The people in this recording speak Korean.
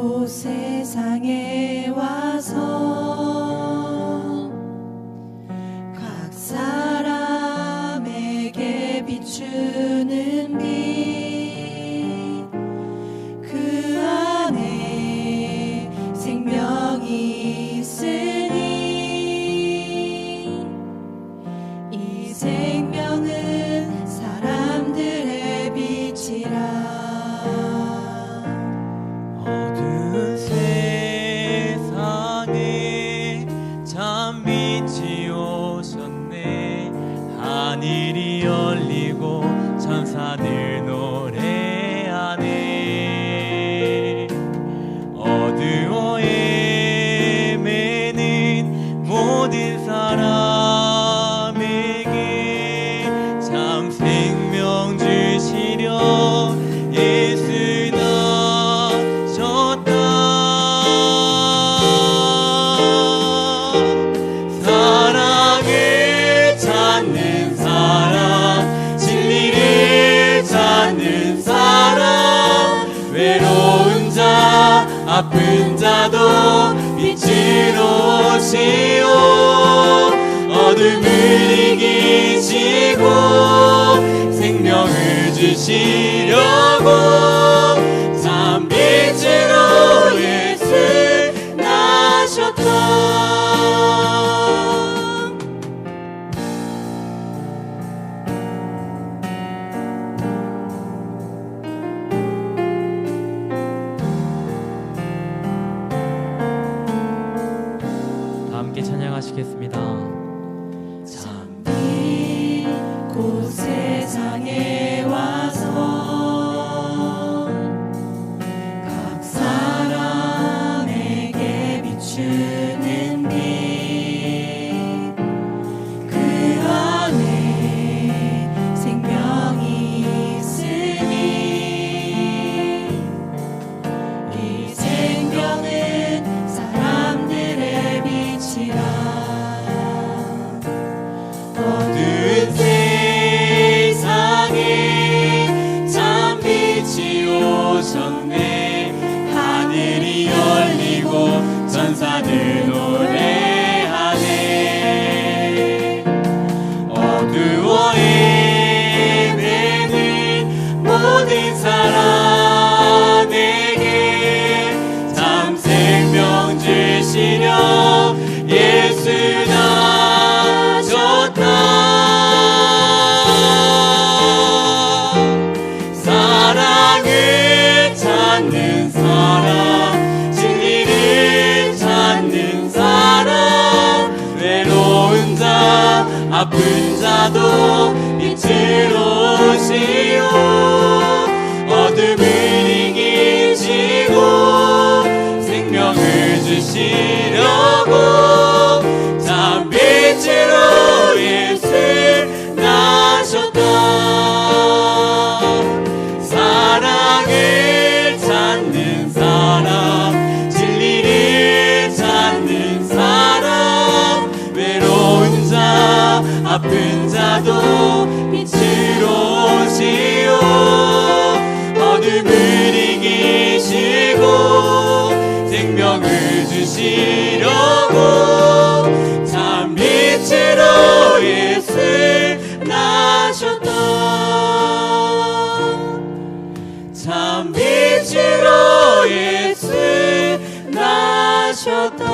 온 세상에 천사들 노래하네. 어두워 에 매는 모든 사람 아픈 자도 빛으로 오시오. 어둠을 이기시고 생명을 주시려고 찬양하시겠습니다. 참 빛곧 세상에 와서 각 사람에게 비추 오셨네 아픈 자도 빛으로 오시오. 어둠을 이기시고 생명을 주시려고 아픈 자도 빛으로 오시오. 어둠을 이기시고 생명을 주시려고 참 빛으로 예수 빛으로 예수 나셨다